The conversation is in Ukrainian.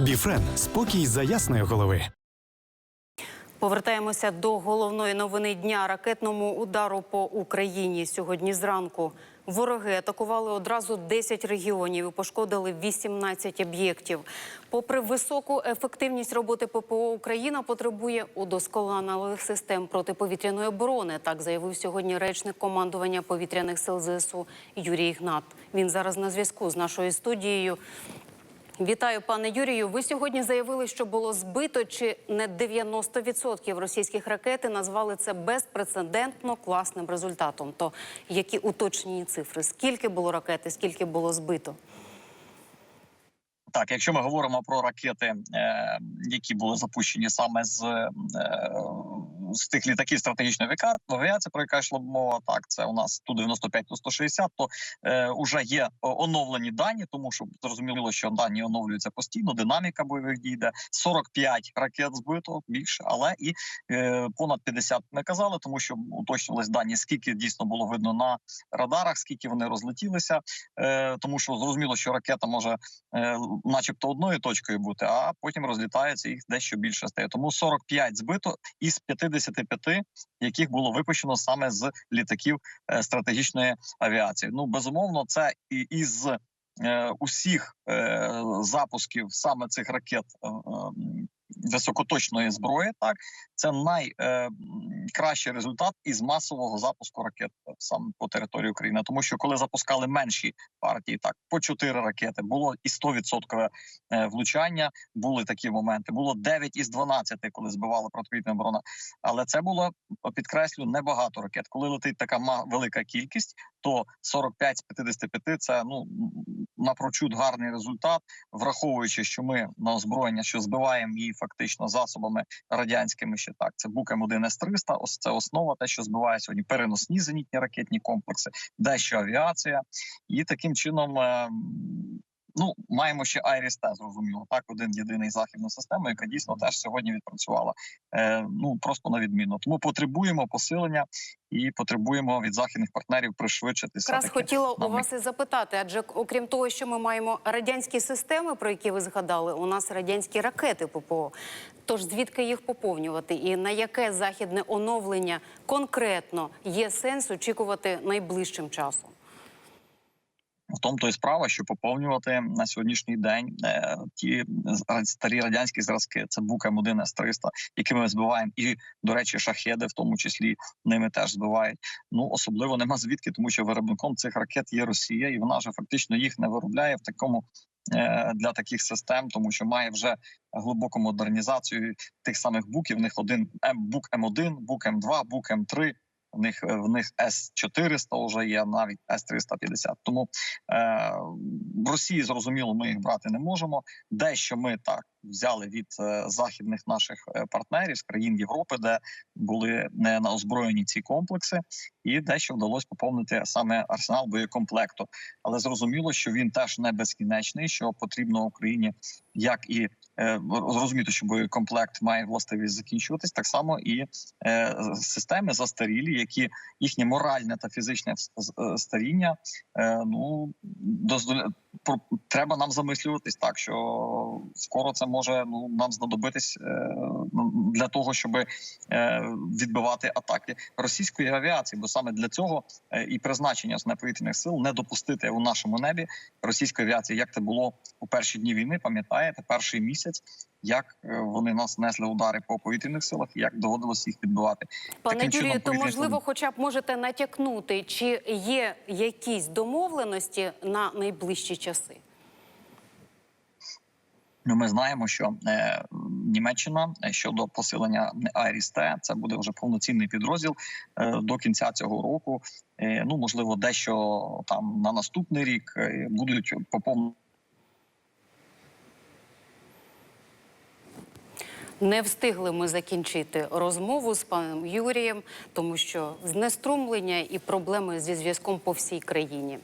Біфрен спокій за ясної голови. Повертаємося до головної новини дня ракетному удару по Україні. Сьогодні зранку вороги атакували одразу 10 регіонів і пошкодили 18 об'єктів. Попри високу ефективність роботи ППО, Україна потребує удосконалених систем протиповітряної оборони. Так заявив сьогодні речник командування повітряних сил ЗСУ Юрій Ігнат. Він зараз на зв'язку з нашою студією. Вітаю, пане Юрію. Ви сьогодні заявили, що було збито чи не 90% російських ракет і назвали це безпрецедентно класним результатом. То які уточнені цифри? Скільки було ракет і скільки було збито? Так, якщо ми говоримо про ракети, е, які були запущені саме з, е, з тих літаків стратегічної авіа- авіації, про яка йшла мова, так це у нас ту 95 ту 160, то е, вже є оновлені дані, тому що зрозуміло, що дані оновлюються постійно. Динаміка бойових дій йде. 45 ракет збито більше, але і е, понад 50 ми казали, тому що уточнювались дані, скільки дійсно було видно на радарах, скільки вони розлетілися, е, тому що зрозуміло, що ракета може е, начебто одною точкою бути, а потім розлітається їх дещо більше стає. Тому 45 збито із 55, яких було випущено саме з літаків е, стратегічної авіації. Ну безумовно, це і із е, усіх е, запусків саме цих ракет. Е, е, Високоточної зброї, так це найкращий результат із масового запуску ракет е, саме по території України. Тому що коли запускали менші партії, так по 4 ракети було і 100% е, влучання. Були такі моменти. Було 9 із 12, коли збивала протиповітряна оборона. Але це було підкреслю небагато ракет. Коли летить така велика кількість, то 45 з 55 – це ну напрочуд гарний результат, враховуючи, що ми на озброєння, що збиваємо її фактично засобами радянськими ще так. Це бук М1 С-300, ось це основа, те, що збиває сьогодні переносні зенітні ракетні комплекси, дещо авіація, і таким чином. Ну, маємо ще Айріс-Т, зрозуміло, так один єдиний західну систему, яка дійсно теж сьогодні відпрацювала. Е, ну просто на відмінно. Тому потребуємо посилення і потребуємо від західних партнерів пришвидшити Якраз хотіла у вас і запитати, адже окрім того, що ми маємо радянські системи, про які ви згадали, у нас радянські ракети ППО. Тож звідки їх поповнювати, і на яке західне оновлення конкретно є сенс очікувати найближчим часом? В тому то і справа, що поповнювати на сьогоднішній день е, ті старі радянські зразки, це бук М1 С-300, якими ми збиваємо, і до речі, шахеди, в тому числі ними теж збивають. Ну особливо нема звідки, тому що виробником цих ракет є Росія, і вона вже фактично їх не виробляє в такому е, для таких систем, тому що має вже глибоку модернізацію тих самих буків. В них один М бук М1, бук М2, бук М3. В них в них С 400 вже є, навіть С 350 Тому е, в Росії зрозуміло, ми їх брати не можемо. Дещо ми так взяли від е, західних наших е, партнерів з країн Європи, де були не на озброєні ці комплекси, і дещо вдалося поповнити саме арсенал боєкомплекту. Але зрозуміло, що він теж не безкінечний, що потрібно Україні як і е, зрозуміти, що боєкомплект має властивість закінчуватись, так само і системи застарілі, які їхнє моральне та фізичне старіння. Ну дозволя... треба нам замислюватись так, що скоро це може ну нам знадобитись е, ну, для того, щоб е, відбивати атаки російської авіації, бо саме для цього е, і призначення з неповітряних сил не допустити у нашому небі російської авіації, як це було у перші дні війни. Пам'ятаєте, перший місяць, як е, вони нас несли удари по повітряних силах, і як доводилось їх відбивати. Пане Юрію, то можливо, хоча б можете натякнути, чи є якісь домовленості на найближчі часи? Ну, ми знаємо, що е, Німеччина е, щодо посилення Айріс-Т, це буде вже повноцінний підрозділ е, до кінця цього року. Е, ну можливо, дещо там на наступний рік е, будуть поповнені. Не встигли ми закінчити розмову з паном Юрієм, тому що знеструмлення і проблеми зі зв'язком по всій країні.